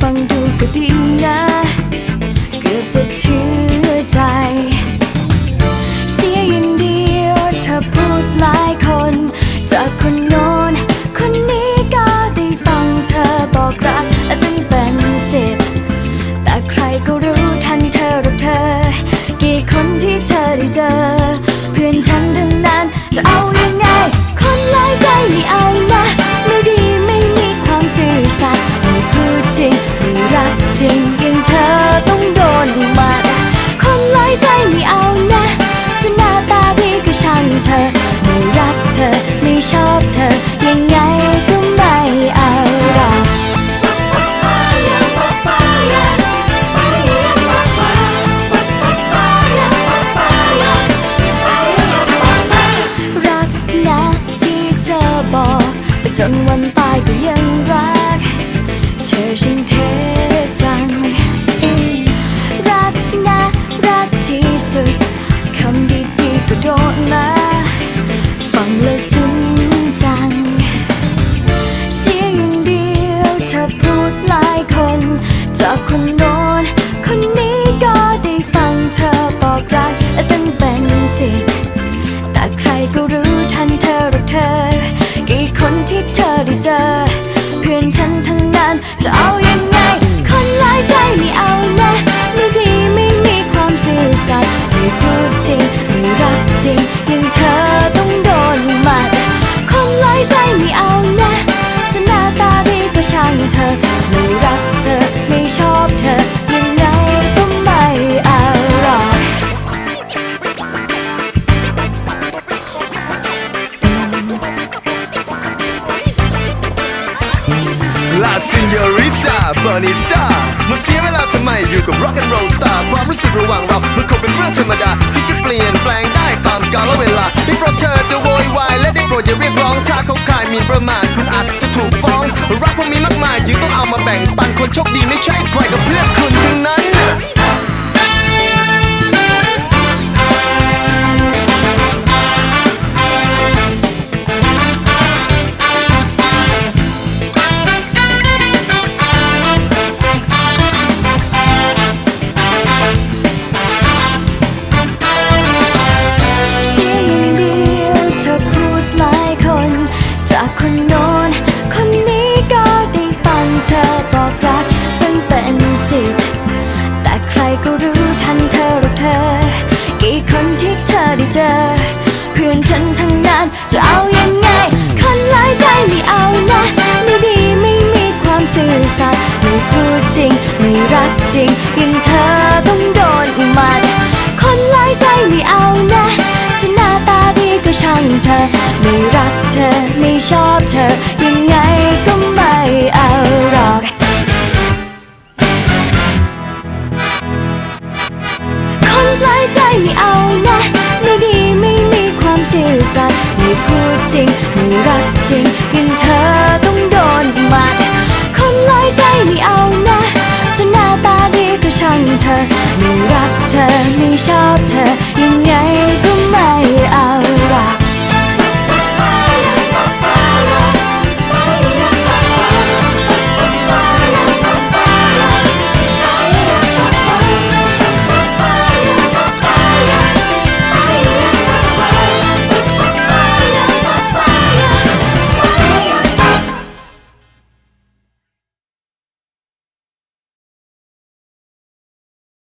ฟังดูก็ดีนะ เกือบจะเชื่อใจ เสียอย่างเดียวเธอพูดหลายคน จากคนโน้นคนนี้ก็ได้ฟังเธอบอกรักตั้งเป็นสิบแต่ใครก็รู้ทันเธอหรอกเธอ กี่คนที่เธอได้เจอ เพื่อนฉันทั้งนั้นจะเอา จนวันตายก็ยังรัก เจอ เพื่อนฉันทั้งนั้นจะเอายังไง คนหลายใจไม่เอานะ ไม่ดีไม่มีความซื่อสัตย์ไม่พูดจริงไม่รักจริงยังเธอต้องโดนหมัด คนหลายใจไม่เอานะ จะหน้าตาดีก็ช่างเธอไม่รักเธอ ยอริต้าบอร์นิตามาเสียเวลาทำไมอยู่กับ Rock and Roll Star ความรู้สึกระหว่างเรา มันคงเป็นเรื่องธรรมดา ที่จะเปลี่ยนแปลงได้ตามกาลเวลาได้โปรดเธอจะโวยวายและได้โปรดอย่าเรียกร้องชาเขาคลายมีประมาทคุณอาจจะถูกฟ้อง รักผมมีมากมายจึงต้องเอามาแบ่งปันคนโชคดีไม่ใช่ใครกับเพื่อนคุณทั้งนั้น คนโน้นคนนี้ก็ได้ฟังเธอบอกรักตั้งเป็นสิบแต่ใครก็รู้ทันเธอหรอกเธอ กี่คนที่เธอได้เจอ เพื่อนฉันทั้งนั้นจะเอายังไง คนหลายใจไม่เอานะ ไม่ดีไม่มีความซื่อสัตย์ไม่พูดจริง ไม่รักจริงย่างเธ เธอ ไม่รักเธอ ไม่ชอบเธอ ยังไงก็ไม่เอาหรอกคนหลายใจไม่เอานะ ไม่ดีไม่มีความซื่อสัตย์ไม่พูดจริง ไม่รักจริงยังเธอต้องโดนมัดคนหลายใจไม่เอานะ จะหน้าตาดีก็ช่างเธอ ไม่รักเธอ ไม่ชอบเธอยังไง